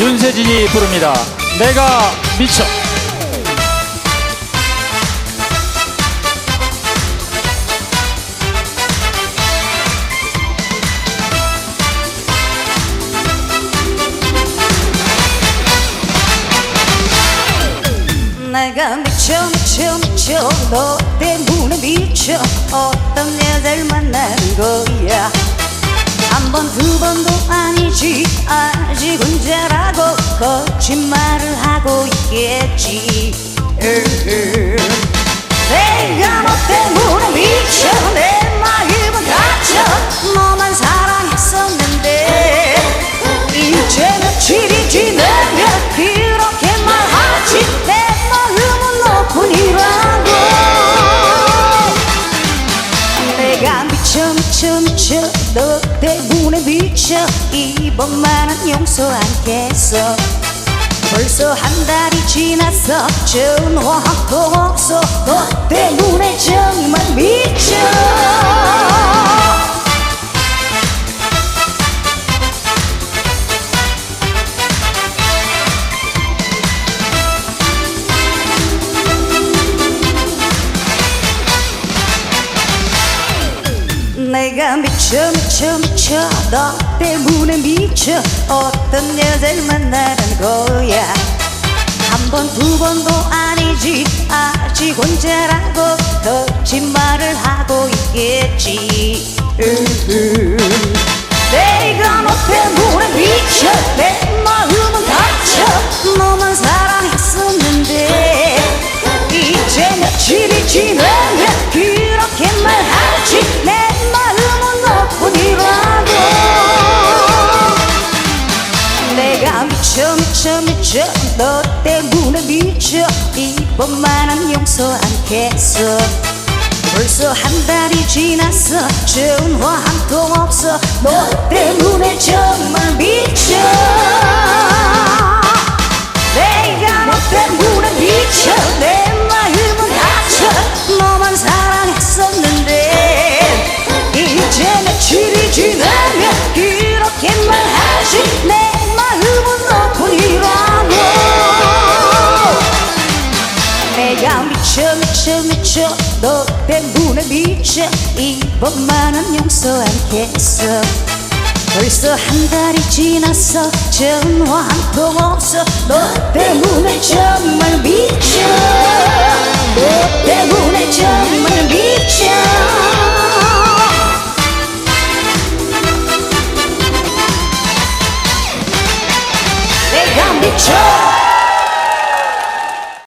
윤세진이 부릅니다. 내가 미쳐. 내가 미쳐 미쳐 미쳐 너 때문에 미쳐 어떤 여자를 만나는 거야 한 번 두 번도 아니지. 아직 혼자라고 거짓말을 하고 있겠지 미쳐 너 때문에 미쳐 이번만은 용서 않겠어 벌써 한 달이 지났어 전화 한통 없어 너 때문에 내가 미쳐 미쳐 미쳐. 너 때문에 미쳐. 어떤 여자를 만나는 거야. 한 번 두 번도 아니지. 아직 혼자라고 거짓말을 하고 있겠지. 으흐. 내가 미쳐 미쳐 미쳐 너 때문에 미쳐. 이번만은 용서 않겠어. 벌써 한 달이 지났어. 전화 한 통 없어. 너 때문에 정말 미쳐 내가 미쳐 미쳐 미쳐. 너 때문에 미쳐. 이번만은 용서 않겠어. 벌써 한 달이 지났어. 전화 한 통 없어. 너 때문에 정말 미쳐. 너 때문에 정말 미쳐. 내가 미쳐